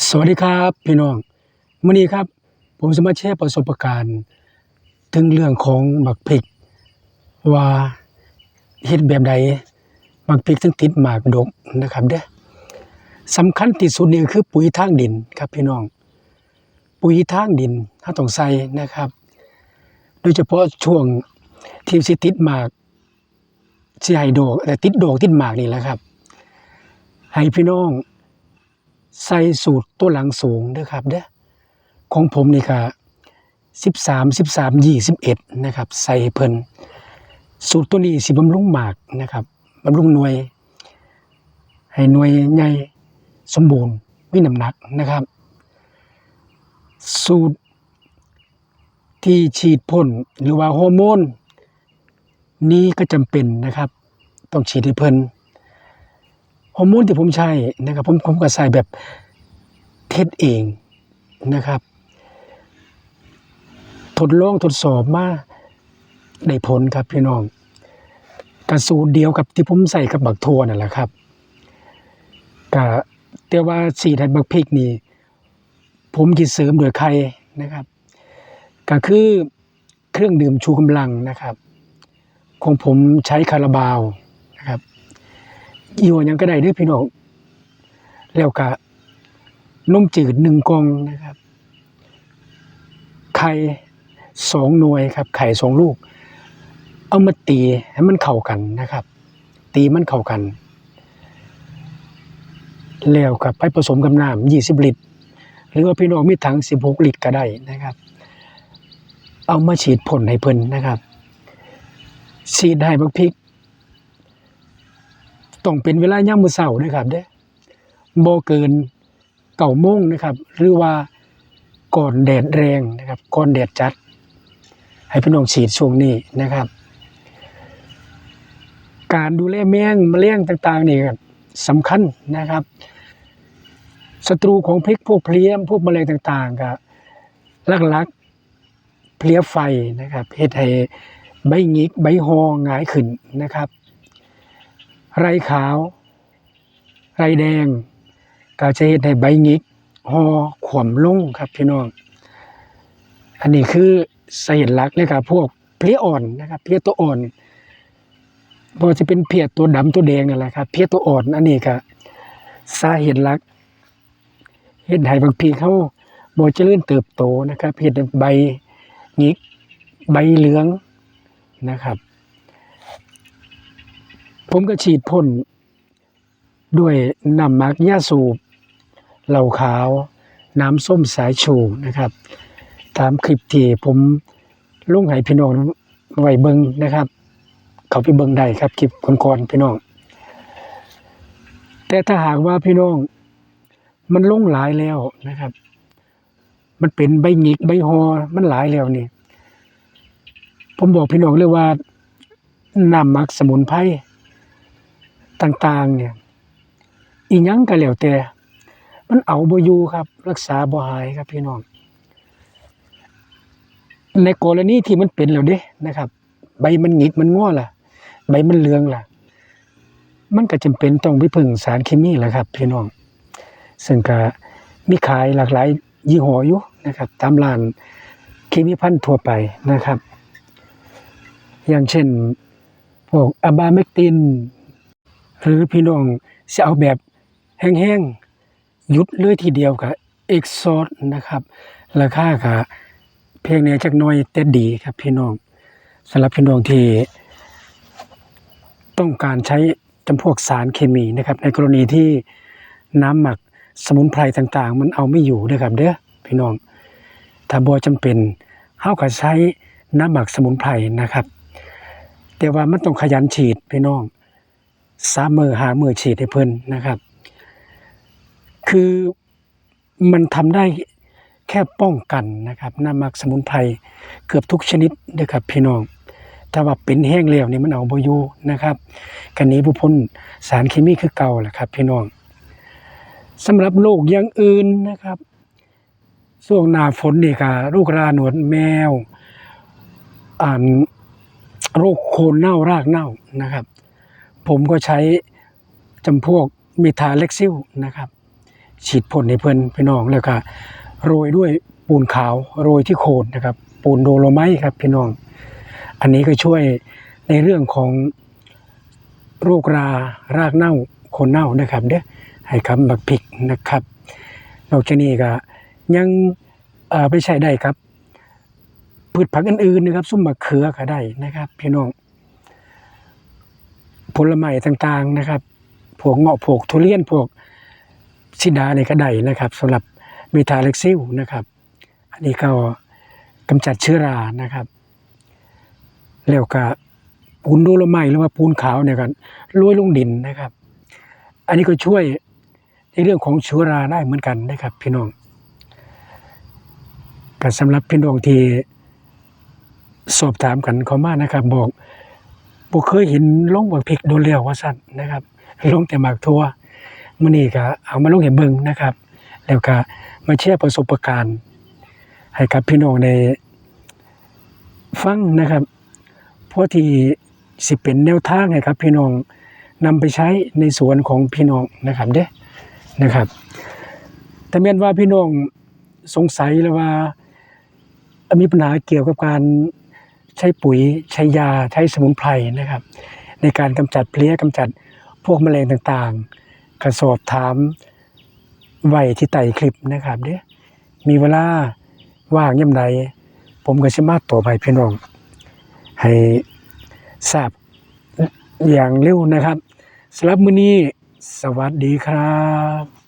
สวัสดีครับพี่น้องมื้อนี้ครับ ผมจะมาแชร์ประสบการณ์ ถึงเรื่องของบักพริก ว่าเฮ็ดแบบใดบักพริกถึงติดหมากดกนะครับเด้อสำคัญที่สุดนี่คือปุ๋ยทางดินครับพี่น้อง ปุ๋ยทางดินถ้าต้องใส่นะครับ โดยเฉพาะช่วงที่สิติดหมากสิให้ดอกแต่ติดดอกติดหมากนี่แหละครับ ให้พี่น้อง ใส่สูตรตัวหลังสูงเด้อครับเด้อของผมนี่ก็สิบสามสิบสามยี่สิบเอ็ดนะครับ ใส่เพิ่นสูตรตัวนี้สิบำรุงหมากนะครับบำรุงหน่วย ให้หน่วยใหญ่สมบูรณ์มีน้ำหนักนะครับ สูตรที่ฉีดพ่นหรือว่าฮอร์โมนนี้ก็จำเป็นนะครับ ต้องฉีดให้เพิ่น ฮอร์โมนที่ผมใช้นะครับผมผมก็ใส่แบบเทสเองนะครับ ทดลองทดสอบมาได้ผลครับพี่น้องกระสูตรเดียวกับที่ผมใส่กับบักทัวนั่นแหละครับกะแต่ว่าสีไทยบักพริกนี่ผมคิดเสริมโดยไข่นะครับ ก็คือเครื่องดื่มชูกำลังนะครับ ของผมใช้คาราบาวนะครับ ยี่ห้อยังก็ได้ด้อพี่น้องแล้วก็นมจืดหนึ่งกองนะครับ ไข่สองหน่วยครับ ไข่สองลูก เอามาตีให้มันเข้ากันนะครับ ตีมันเข้ากัน แล้วกับไปผสมกับน้ำยี่สิบลิตร หรือว่าพี่น้องมีถังสิบหกลิตรก็ได้นะครับ เอามาฉีดพ่นให้เพิ่นนะครับฉีดให้บักพริก ต้องเป็นเวลายามมือเช้าเด้อครับเด้อบ่เกินเก้าโมงนะครับ หรือว่าก่อนแดดแรงนะครับ ก่อนแดดจัด ให้พี่น้องฉีดช่วงนี้นะครับ การดูแลแมงมแมลงต่างๆนี่สำคัญนะครับศัตรูของพริกพวกเพลี้ยพวกมแมลงต่างๆก็หลักๆเพลี้ยไฟนะครับเฮ็ดให้ใบหงิกใบหอหงายขึ้นนะครับ ไรขาว ไรแดงก็จะเฮ็ดให้ใบหงิกหอขวมลงครับพี่น้อง อันนี้คือสาเหตุหลักเลยครับพวกเพลี้ยอ่อนนะครับ เพลี้ยตัวอ่อนบ่ว่าจะเป็นเพลี้ยตัวดำตัวแดงนั่นแหละครับ เพลี้ยตัวอ่อนอันนี้ก็สาเหตุหลักเฮ็ดให้บางทีเขาบ่เจริญเติบโตนะครับเฮ็ดให้ใบหงิกใบเหลืองนะครับ ผมก็ฉีดพ่นด้วยน้ำมักยาสูบเหล่าขาว น้ำส้มสายชูนะครับ ตามคลิปที่ผมลุงให้พี่น้องไว้เบิงนะครับ เขาไปเบิงได้ครับคลิปก่อนๆพี่น้อง แต่ถ้าหากว่าพี่น้องมันลงหลายแล้วนะครับ มันเป็นใบหงิกใบหอมันหลายแล้วนี่ ผมบอกพี่น้องเลยว่าน้ำมักสมุนไพร ต่างๆ เนี่ย อีหยังก็แล้วแต่ มันเอาบ่อยู่ครับ รักษาบ่หายครับพี่น้อง ในกรณีที่มันเป็นแล้วเด้นะครับ ใบมันหงิกมันง้อล่ะ ใบมันเหลืองล่ะ มันก็จำเป็นต้องไปพึ่งสารเคมีแหละครับ พี่น้อง ซึ่งก็มีขายหลากหลายยี่ห้ออยู่นะครับ ตามร้านเคมีพันทั่วไปนะครับ อย่างเช่นพวกอะบาเมกติน หรือพี่น้องจะเอาแบบแห้งๆหยุดเลยทีเดียวกับเอ็กซอร์นะครับ ราคาก็เพียงแค่จักน้อยแต่ดีครับพี่น้องสำหรับพี่น้องที่ต้องการใช้จำพวกสารเคมีนะครับ ในกรณีที่น้ำหมักสมุนไพรต่างๆ มันเอาไม่อยู่นะครับเด้อพี่น้อง ถ้าบ่จำเป็นเฮาก็ใช้น้ำหมักสมุนไพรนะครับ แต่ว่ามันต้องขยันฉีดพี่น้อง สามมือหามือฉีดให้เพิ่นนะครับ คือมันทำได้แค่ป้องกันนะครับน้ำมักสมุนไพรเกือบทุกชนิดนะครับพี่น้องถ้าว่าเป็นแห้งแล้วนี่มันเอาบอยู่นะครับกันนี้ผู้พ้นสารเคมีคือเก่าแหละครับ พี่น้องสำหรับโรคอย่างอื่นนะครับช่วงหน้าฝนนี่ก็ลูกราหนวดแมวอ่าโรคโคนเน่ารากเน่านะครับ ผมก็ใช้จำพวกเมทาเล็กซิลนะครับ ฉีดพ่นให้เพิ่นพี่น้องแล้วก็โรยด้วยปูนขาวโรยที่โคนนะครับ ปูนโดโลไมต์ครับพี่น้อง อันนี้ก็ช่วยในเรื่องของโรครารากเน่าโคนเน่านะครับเด้อให้คำบักพริกนะครับนอกจากนี้ก็ยังเอ่อไปใช้ได้ครับพืชผักอื่นๆนะครับ ซุ่มมะเขือก็ได้นะครับ พี่น้อง ผลไม้ต่างๆนะครับพวกเงาะพวกทุเรียนพวกชิดาอะไรก็ไดนะครับสำหรับเมทาเล็กซิลนะครับ อันนี้ก็กำจัดเชื้อรานะครับ แล้วก็ปูนดโลไมต์หรือว่าปูนขาวเนี่ยกันโรยลงดินนะครับ อันนี้ก็ช่วยในเรื่องของเชื้อราได้เหมือนกันนะครับ พี่น้องก็สำหรับพี่น้องที่สอบถามกันเขามานะครับ บอก บ่เคยเห็นลงบักพริกโดนเลี้ยวว่าสั่นนะครับลงแต่หมากทั่วมื้อนี้ก็เอามาลงให้เบิ่งนะครับ แล้วก็มาแชร์ประสบการณ์ให้กับพี่น้องได้ฟังนะครับเพราะที่สิเป็นแนวทางให้ครับ พี่น้องนำไปใช้ในสวนของพี่น้องนะครับเด้นะครับ แต่แม้นว่าพี่น้องสงสัยแล้วว่า มีปัญหาเกี่ยวกับการ ใช้ปุ๋ยใช้ยาใช้สมุนไพรนะครับ ในการกำจัดเพลี้ยกำจัดพวกแมลงต่างๆ กระสอบถามไว้ที่ใต้คลิปนะครับเด้มีเวลาว่างย่ำใดผมก็สามารถตอบให้พี่น้อง ให้ทราบอย่างเร็วนะครับสำหรับมื้อนี้สวัสดีครับ